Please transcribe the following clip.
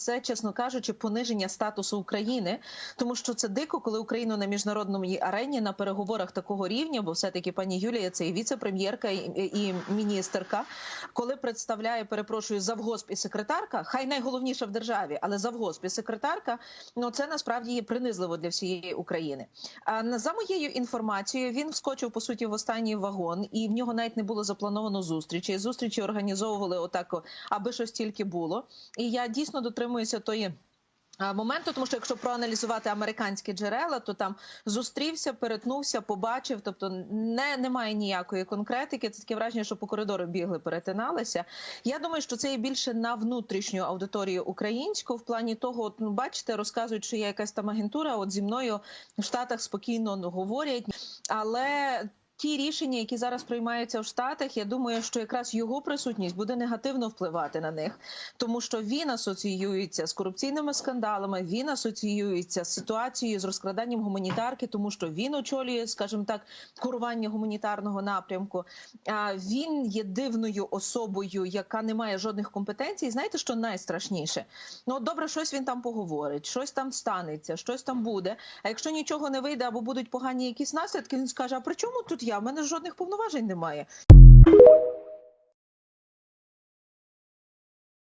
це, чесно кажучи, пониження статусу України, тому що це дико, коли Україну на міжнародному арені на переговорах такого рівня, бо все таки пані Юлія це і віце-прем'єрка, і, і міністерка, коли представляє, перепрошую, завгосп і секретарка, хай найголовніша в державі, але завгосп і секретарка, ну це насправді є принизливо для всієї України. А за моєю інформацією, він вскочив по суті в останній вагон, і в нього навіть не було заплановано зустрічі. Зустрічі організовували отак, аби щось тільки було. І я дійсно дотримуюся тої. Моменту, тому що якщо проаналізувати американські джерела, то там зустрівся, перетнувся, побачив. Тобто не немає ніякої конкретики. Це таке враження, що по коридору бігли, перетиналися. Я думаю, що це є більше на внутрішню аудиторію українську, в плані того, от, ну, бачите, розказують, що є якась там агентура. От зі мною в Штатах спокійно ну, говорять, але. Ті рішення, які зараз приймаються в Штатах, я думаю, що якраз його присутність буде негативно впливати на них, тому що він асоціюється з корупційними скандалами, він асоціюється з ситуацією з розкраданням гуманітарки, тому що він очолює, скажімо так, курування гуманітарного напрямку. А він є дивною особою, яка не має жодних компетенцій. Знаєте, що найстрашніше? Ну добре, щось він там поговорить, щось там станеться, щось там буде. А якщо нічого не вийде або будуть погані якісь наслідки, він скаже: А при чому тут я? У мене жодних повноважень немає.